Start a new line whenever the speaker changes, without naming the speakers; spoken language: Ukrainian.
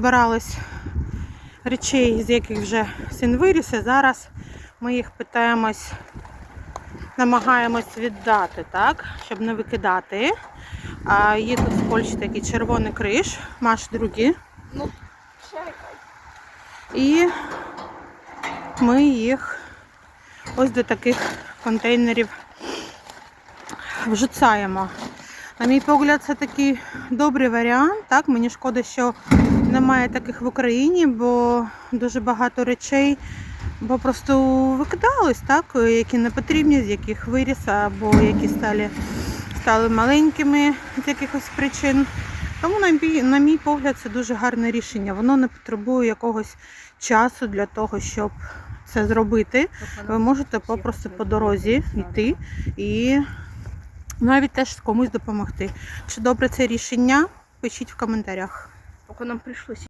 назбиралось речей, з яких вже син виріс, і зараз ми їх питаємось, намагаємось віддати, так, щоб не викидати. А є тут в Польщі такий червоний криш, маш другі.
Ну, чекай.
І ми їх ось до таких контейнерів вжицаємо. На мій погляд, це такий добрий варіант. Так? Мені шкода, що немає таких в Україні, бо дуже багато речей бо просто викидались, так? які не потрібні, з яких виріс, або які стали, стали маленькими з якихось причин. Тому, на мій, на мій погляд, це дуже гарне рішення. Воно не потребує якогось часу для того, щоб це зробити. Ви можете попросту по дорозі йти і навіть теж комусь допомогти. Чи добре це рішення? Пишіть в коментарях.
Поки нам прийшлося.